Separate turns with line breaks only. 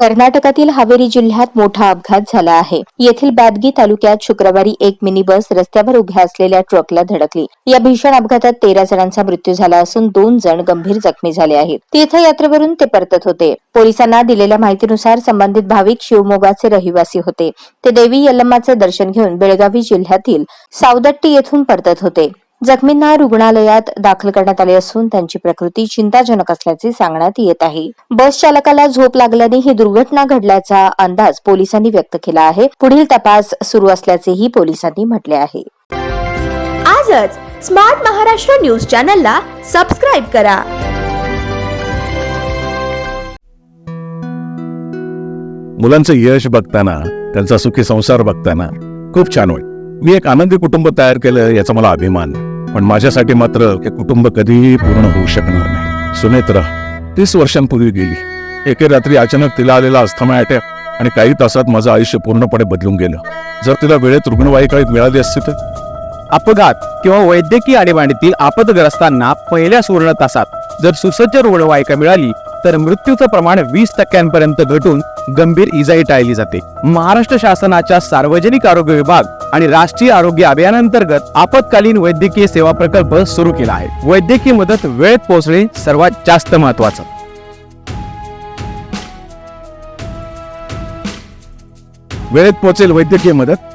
कर्नाटकातील हावेरी जिल्ह्यात मोठा अपघात झाला आहे. येथील बादगी तालुक्यात शुक्रवारी एक मिनी बस रस्त्यावर उभ्या असलेल्या ट्रकला धडकली. या भीषण अपघातात तेरा जणांचा मृत्यू झाला असून दोन जण गंभीर जखमी झाले आहेत. तीर्थयात्रेवरून ते परतत होते. पोलिसांना दिलेल्या माहितीनुसार संबंधित भाविक शिवमोगाचे रहिवासी होते. ते देवी यल्लम्माचे दर्शन घेऊन बेळगावी जिल्ह्यातील सावदट्टी येथून परतत होते. जखमींना रुग्णालयात दाखल करण्यात आले असून त्यांची प्रकृती चिंताजनक असल्याचे सांगण्यात येत आहे. बस चालकाला झोप लागल्याने ही दुर्घटना घडल्याचा अंदाज पोलिसांनी व्यक्त केला आहे. पुढील तपास सुरू असल्याचेही पोलिसांनी म्हटले आहे.
आजच स्मार्ट महाराष्ट्र न्यूज चॅनलला सबस्क्राईब करा.
मुलांचं यश बघताना त्यांचा सुखी संसार बघताना खूप छान होईल मी एक आनंदी कुटुंब तयार केलं याचा मला अभिमान पण माझ्यासाठी मात्र हे कुटुंब कधीही पूर्ण होऊ शकणार नाही. सुनेत्रा तीस वर्षांपूर्वी गेली. एके रात्री अचानक तिला आलेला अस्थमा अटॅक आणि काही तासात माझं आयुष्य पूर्णपणे बदलून गेलं. जर तिला वेळेत रुग्णवाहिकाळीत मिळाली असती तर?
अपघात किंवा वैद्यकीय आणीबाणीतील आपदग्रस्तांना पहिल्या सुवर्ण तासात जर सुसज्ज रुग्णवाहिका मिळाली तर मृत्यूचं प्रमाण वीस टक्क्यांपर्यंत घटून गंभीर इजाही टाळली जाते. महाराष्ट्र शासनाच्या सार्वजनिक आरोग्य विभाग आणि राष्ट्रीय आरोग्य अभियानांतर्गत आपत्कालीन वैद्यकीय सेवा प्रकल्प सुरू केला आहे. वैद्यकीय मदत वेळेत पोहोचणे सर्वात जास्त महत्वाचं
वेळेत पोहोचेल वैद्यकीय मदत